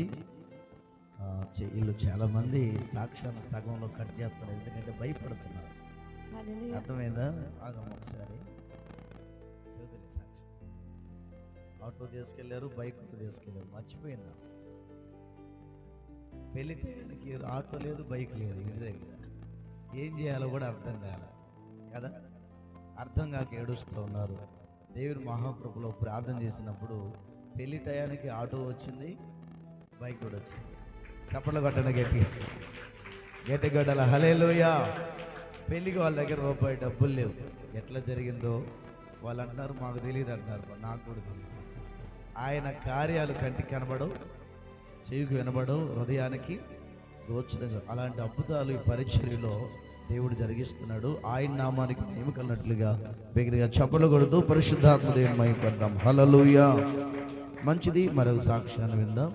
వీళ్ళు చాలా మంది సాక్ష్యాన్ని సగంలో కట్ చేస్తున్నారు. ఎందుకంటే భయపడుతున్నారు. అర్థమైందా? ఆగం ఒకసారి. ఆటో తీసుకెళ్ళారు బైక్ తీసుకెళ్ళారు. మర్చిపోయిందా పెళ్ళి టైంకి ఆటో లేదు బైక్ లేదు ఇంటి దగ్గర. ఏం చేయాలో కూడా అర్థం కాలే. కదా? అర్థం కాక ఏడుస్తూ ఉన్నారు. దేవుని మహాకృపలో ప్రార్థన చేసినప్పుడు పెళ్ళి టయానికి ఆటో వచ్చింది. బైక్ కూడా వచ్చింది. చప్పట్లు కొట్టండి గట్టి. గట్టి గడ్డల హలేలుయా పెళ్ళికి వాళ్ళ దగ్గర రూపాయి డబ్బులు లేవు. ఎట్లా జరిగిందో వాళ్ళు అంటున్నారు మాకు తెలియదు అంటున్నారు నాకు కూడా తెలియదు ఆయన కార్యాలు కంటికి కనబడవు చెవికి వినబడవు హృదయానికి గోచరంగా అలాంటి అద్భుతాలు ఈ పరిచర్యలో దేవుడు జరిగిస్తున్నాడు. ఆయన నామానికి మేము కన్నట్లుగా బిగ్గరగా చప్పలు కొడుతూ పరిశుద్ధాత్మ దేవుని మహిమ హలలుయా మంచిది మరొక సాక్ష్యాన్ని విందాం.